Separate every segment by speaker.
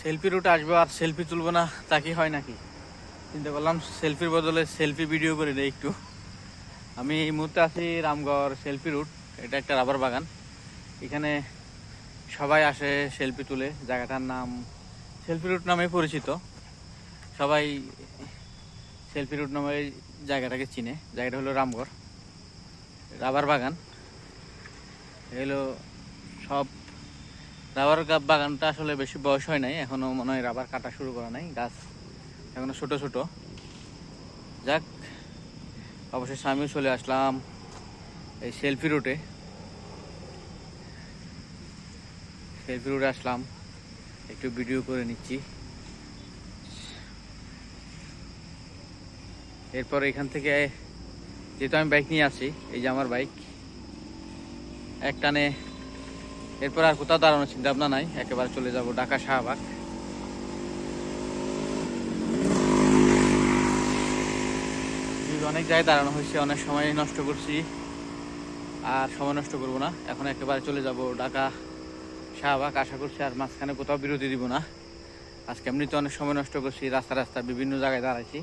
Speaker 1: Selfie root আসব আর selfie তুলবো না, তা কি হয় নাকি? চিন্তা করলাম সেলফির বদলে সেলফি ভিডিও করে দেয় একটু। আমি এই মুহূর্তে আছি রামগড় সেলফি রুট, এটা একটা রাবার বাগান। এখানে সবাই আসে সেলফি তুলে, জায়গাটার নাম সেলফি রুট নামে পরিচিত। সবাই সেলফি রুট নামে জায়গাটাকে চিনে, জায়গাটা হলো রামগড়, রাবার বাগান। এগুলো রাবার বাগানটা আসলে বেশি বয়স হয় নাই, এখনও মনে হয় রাবার কাটা শুরু করা নাই, গাছ এখনও ছোট ছোট। যাক, অবশেষে আমিও চলে আসলাম এই সেলফি রুটে। সেলফি রুটে আসলাম, একটু ভিডিও করে নিচ্ছি। এরপর এখান থেকে যেহেতু আমি বাইক নিয়ে আসি এই যে আমার বাইক এক টানে এরপর আর কোথাও দাঁড়ানোর চিন্তা ভাবনা নাই, একেবারে চলে যাব ঢাকা শাহবাগ। অনেক জায়গায় দাঁড়ানো হয়েছে, অনেক সময় নষ্ট করছি, আর সময় নষ্ট করব না, এখন একেবারে চলে যাব ঢাকা শাহবাগ। আশা করছি আর মাঝখানে কোথাও বিরতি দিব না। আজকে এমনিতে অনেক সময় নষ্ট করছি, রাস্তা রাস্তা বিভিন্ন জায়গায় দাঁড়াইছি।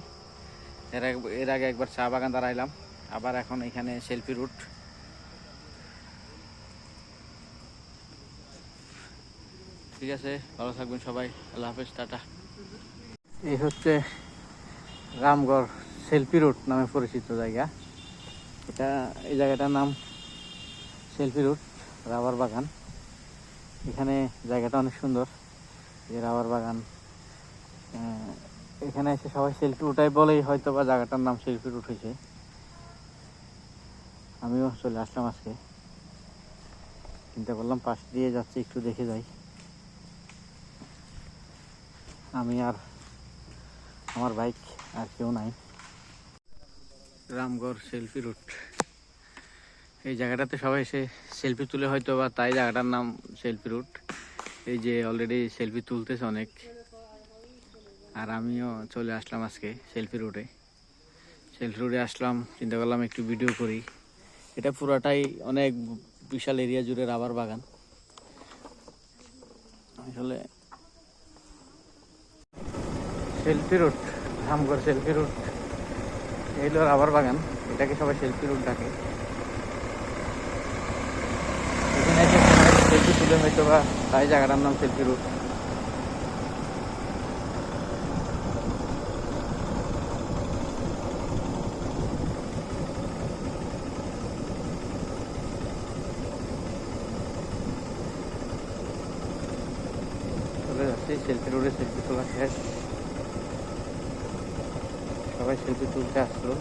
Speaker 1: এর আগে এর আগে একবার চা বাগান দাঁড়াইলাম, আবার এখন এখানে সেলফি রুট ঠিক আছে, ভালো থাকবেন সবাই, আল্লাহ হাফেজ, টাটা। এই হচ্ছে রামগড় সেলফি রুট নামে পরিচিত জায়গা। এটা, এই জায়গাটার নাম সেলফি রুট রাবার বাগান। এখানে জায়গাটা অনেক সুন্দর যে রাবার বাগান। এখানে এসে সবাই সেলফি উঠাই বলেই হয়তো বা জায়গাটার নাম সেলফি রুট হয়েছে। আমিও চলে আসলাম আজকে। চিন্তা করলাম পাশ দিয়ে যাচ্ছি, একটু দেখে যাই। আমি আর আমার বাইক আর কেউ নাই। Ramgarh selfie route. এই জায়গাটাতে সবাই এসে সেলফি তুলে হয়তো বা তাই জায়গাটার নাম সেলফি রুট। এই যে অলরেডি সেলফি তুলতেছে অনেক। আর আমিও চলে আসলাম আজকে সেলফি রুটে। সেলফি রুটে আসলাম, চিন্তা করলাম একটু ভিডিও করি। এটা পুরাটাই অনেক বিশাল এরিয়া জুড়ে রাবার বাগান। আসলে selfie route, Ramgarh selfie route. এই হলো রাবার বাগান, এটাকে সবাই সেলফি রুট ডাকে। এখানে সেলফি তুলে হয়তো বা তাই জায়গাটার নাম সেলফি রুট। চলে যাচ্ছি, সেলফি রোডে সেলফি তোলা শেষ। সবাই সেলফি তুলতে আসলো।